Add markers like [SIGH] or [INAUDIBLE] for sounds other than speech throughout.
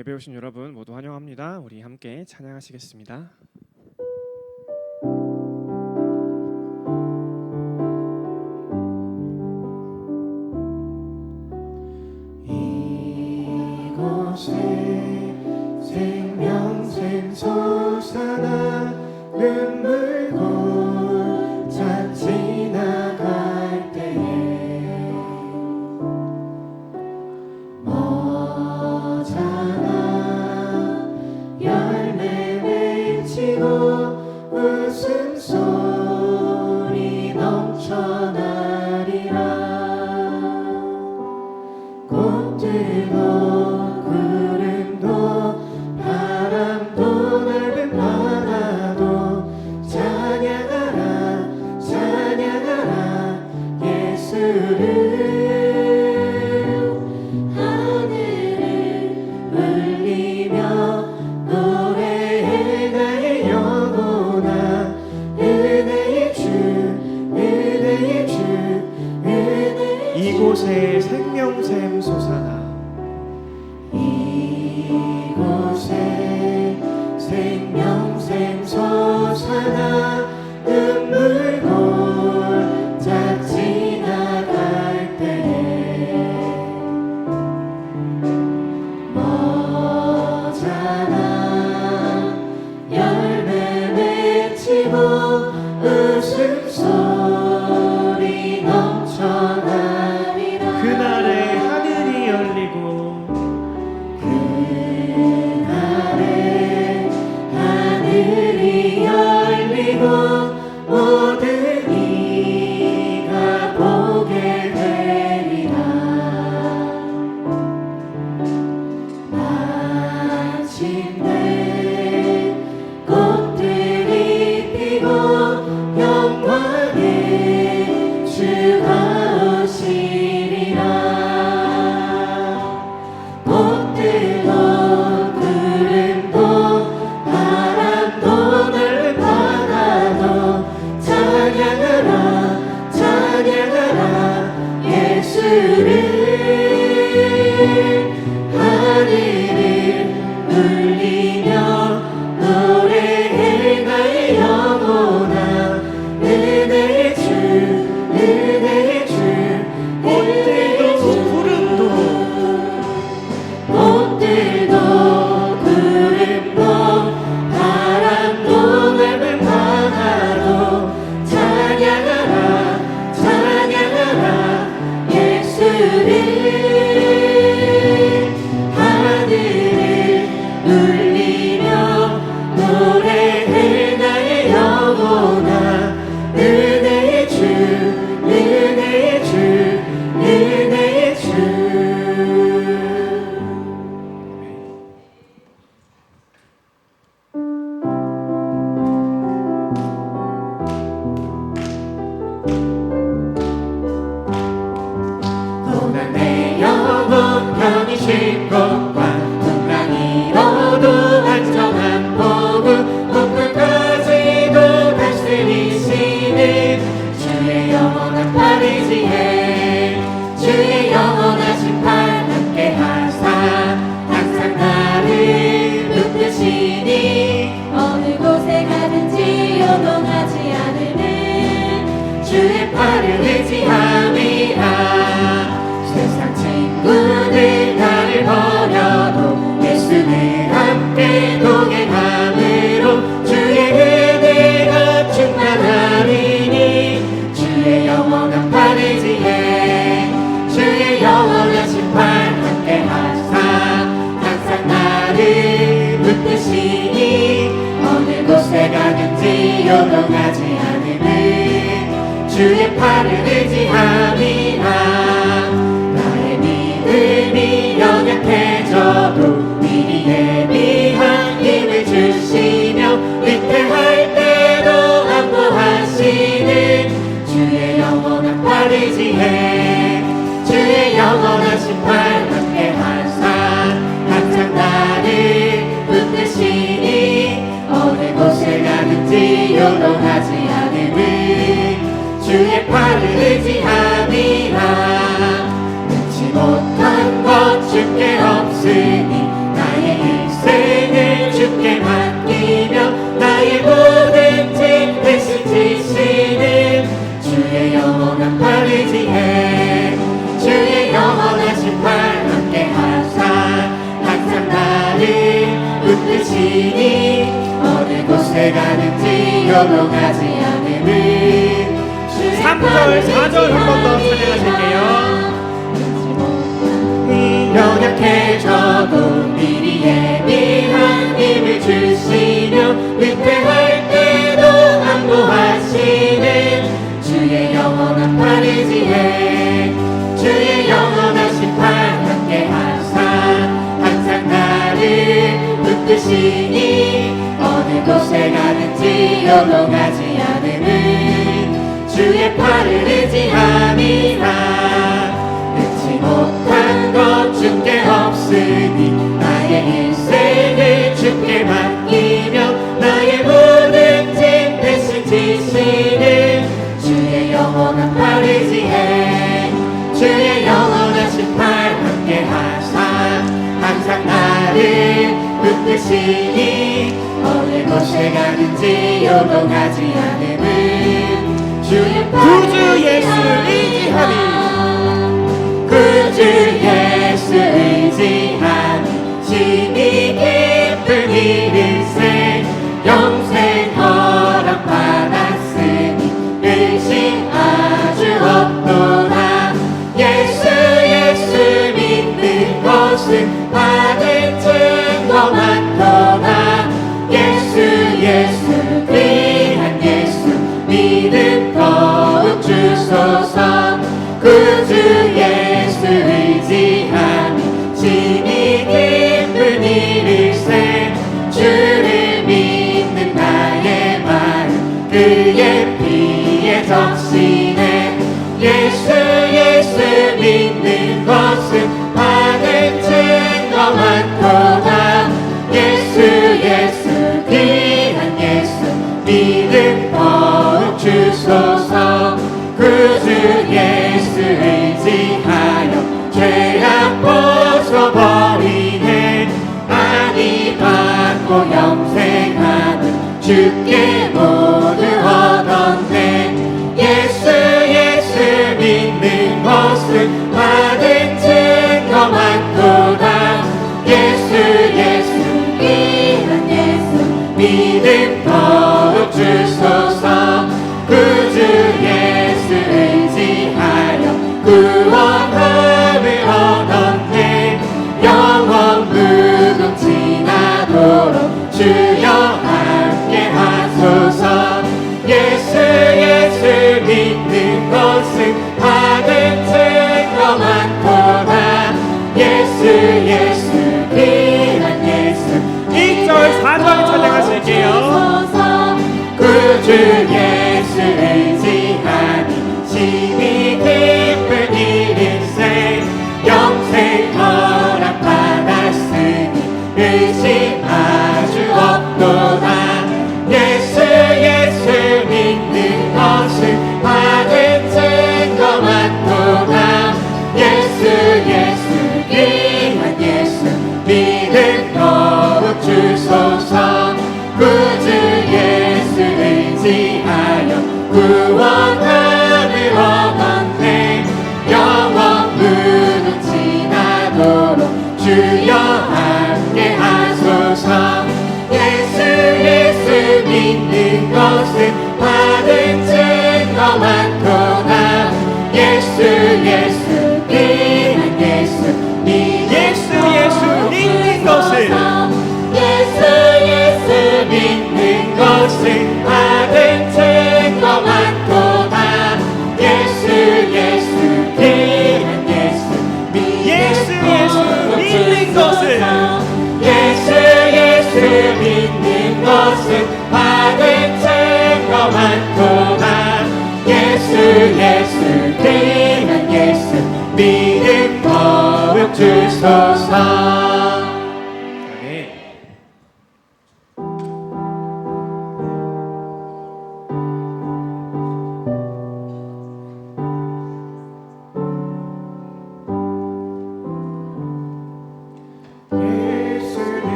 네, 예배 오신 여러분 모두 환영합니다. 우리 함께 찬양하시겠습니다. Oh. Holy 요동하지 않음을 주의 팔을 의지함이라. 나의 믿음이 연약해져도 미리 예비한 힘을 주시며 위태할 때도 안고하시는 주의 영원한 팔을 지해 주의 영원한 No matter. 이어도 가지 않음은 주의 팔을 의지함이라. 듣지 못한 것 주께 없으니 만드시니 어느 곳에 가는지 요동하지 않음은 주의 구주 그 예수 의지하리. 그 구주 예수 의지하니 심히 기쁜 일일세. 의심하 indignas de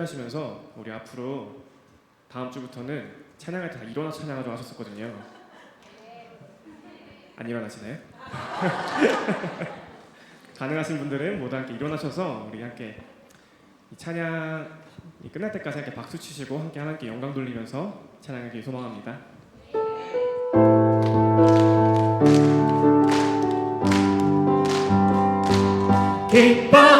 때 설교하시면서 우리 앞으로 다음 주부터는 찬양할 때다 일어나 찬양하자고 하셨었거든요. 안 일어나시나요? [LAUGHS] 가능하신 분들은 모두 함께 일어나셔서 우리 함께 이 찬양 이 끝날 때까지 함께 박수 치시고 함께 하나님께 영광 돌리면서 찬양하기 소망합니다. 기뻐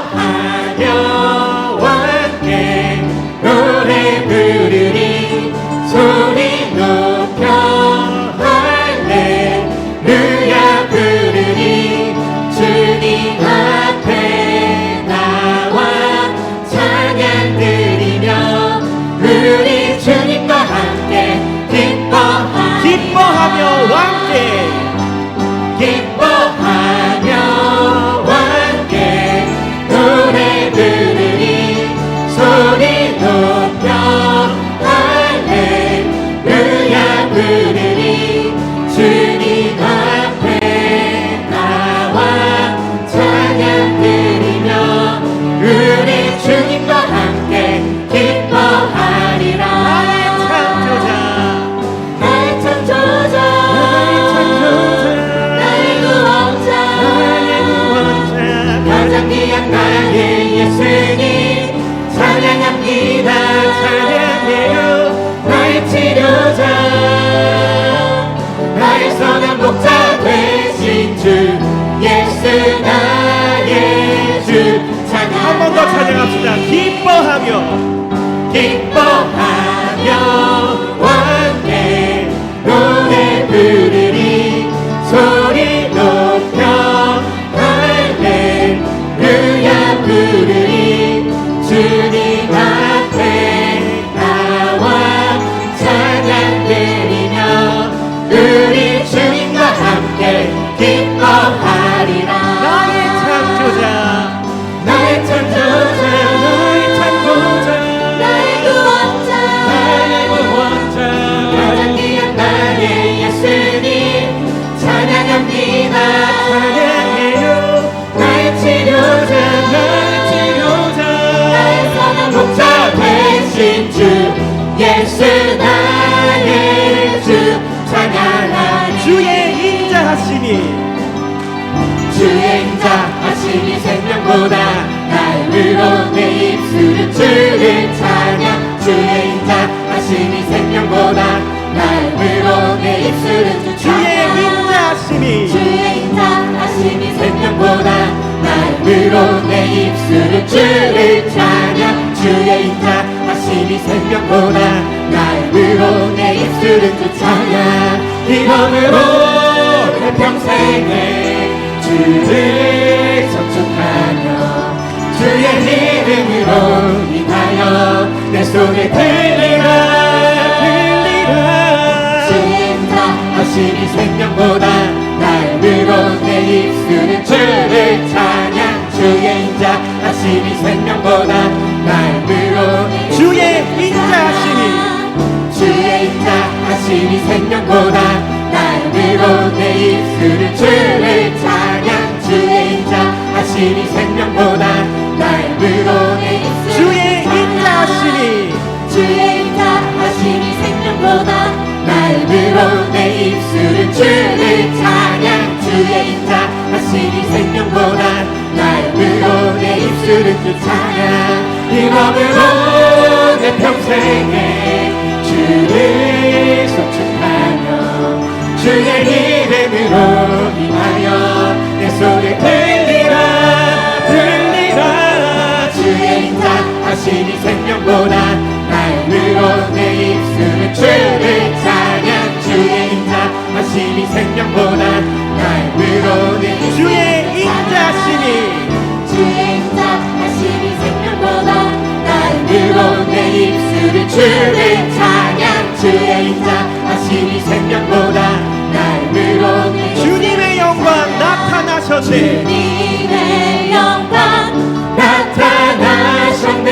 주의 인자하시니 생명보다 날으로 내 입술은 주를 찬양. 주의 인자하시니 생명보다 날으로 내 입술은 주 주의 찬양. 인자하시니 주의 인자하심이 생명보다 날으로 내 입술은 주를 찬양. 주의 인자하시니 생명보다 날으로 내 입술은 주 찬양. 이름으로 내 평생에 주를 접촉하며 주의 이름으로 인하여 내 속에 들리라 들리라. 주의 인자하심이 하시니 생명보다 날으로 내 입술은 주를 찬양. 주의 인자 하시니 생명보다 힘이 생명보다 날 위로운 주의 인자심이. 주의 인자심이 생명보다 날 위로운 내 입술을 주를 찬양. 주의 인자심이 생명보다 날 위로운 주님의 영광 나타나셨네. 주님의 영광 나타나셨네.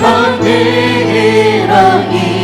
건드리러 이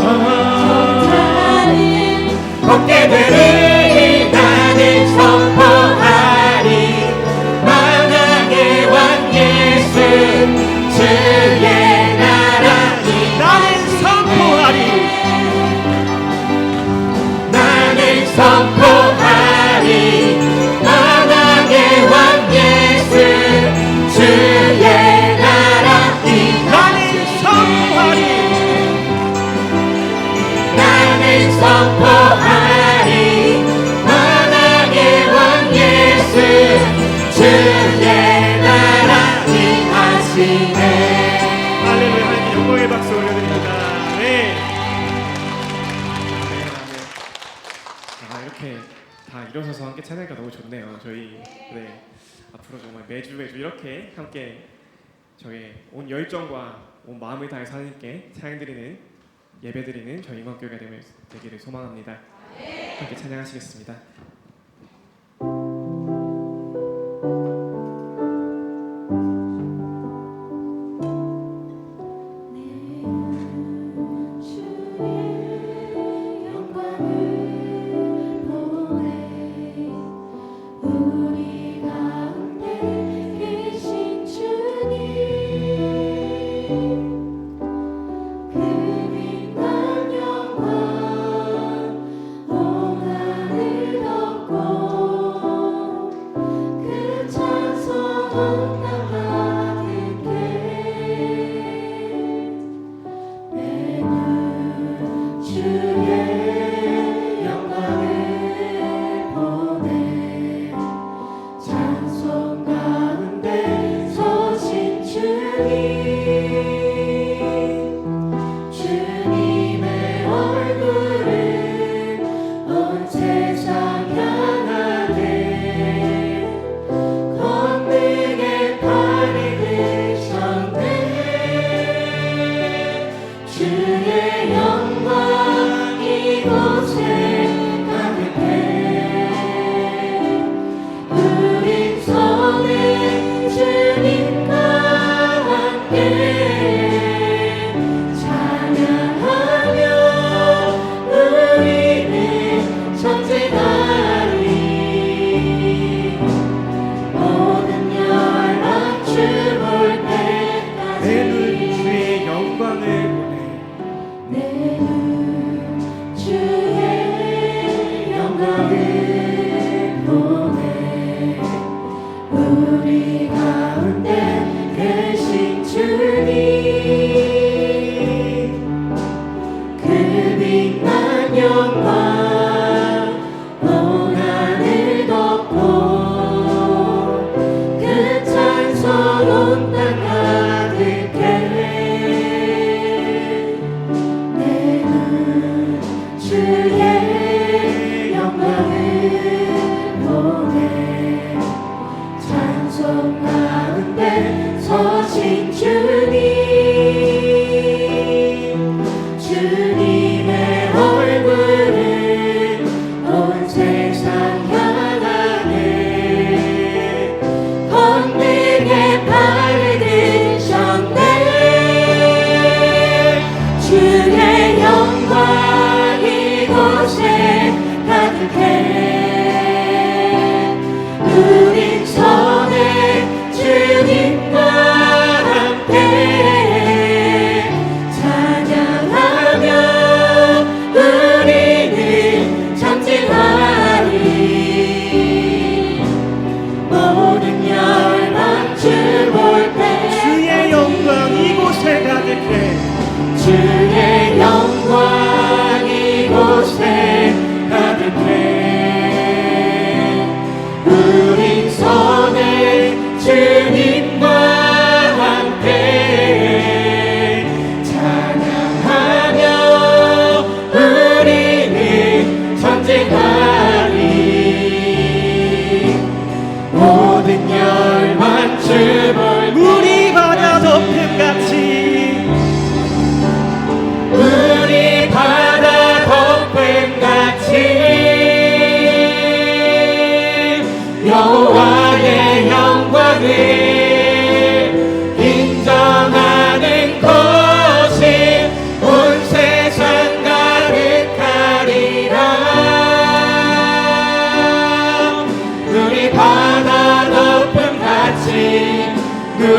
coração. 다 일어서서 함께 찾으니까 너무 좋네요. 저희 네, 앞으로 정말 매주 매주 이렇게 함께 저희 온 열정과 온 마음을 다해 하나님께 찬양드리는 예배드리는 저희 인간교회가 되기를 소망합니다. 함께 찬양하시겠습니다.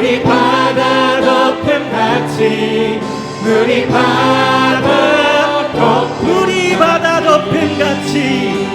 물이 바다 덮음 같이 물이 바다 덮음 물이 바다 덮음 같이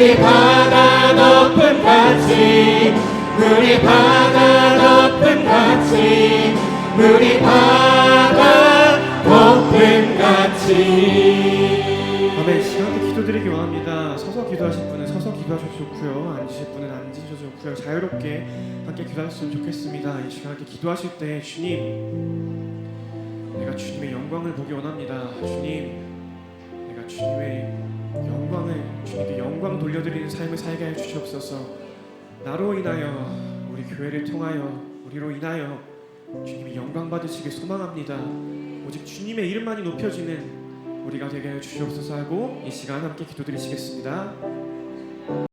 우리 바다 덮음 같이 우리 바다 덮음 같이 우리 바다 덮음 같이 아멘. 시간대 기도드리기 원합니다. 서서 기도하실 분은 서서 기도하셔도 좋고요. 앉으실 분은 앉으셔도 좋고요. 자유롭게 함께 기도하셨으면 좋겠습니다. 이 시간 함께 기도하실 때 주님, 내가 주님의 영광을 보기 원합니다. 주님, 내가 주님의 영광을 주님께 영광 돌려드리는 삶을 살게 해 주시옵소서. 나로 인하여 우리 교회를 통하여 우리로 인하여 주님이 영광 받으시길 소망합니다. 오직 주님의 이름만이 높여지는 우리가 되게 해 주시옵소서 하고 이 시간 함께 기도드리시겠습니다.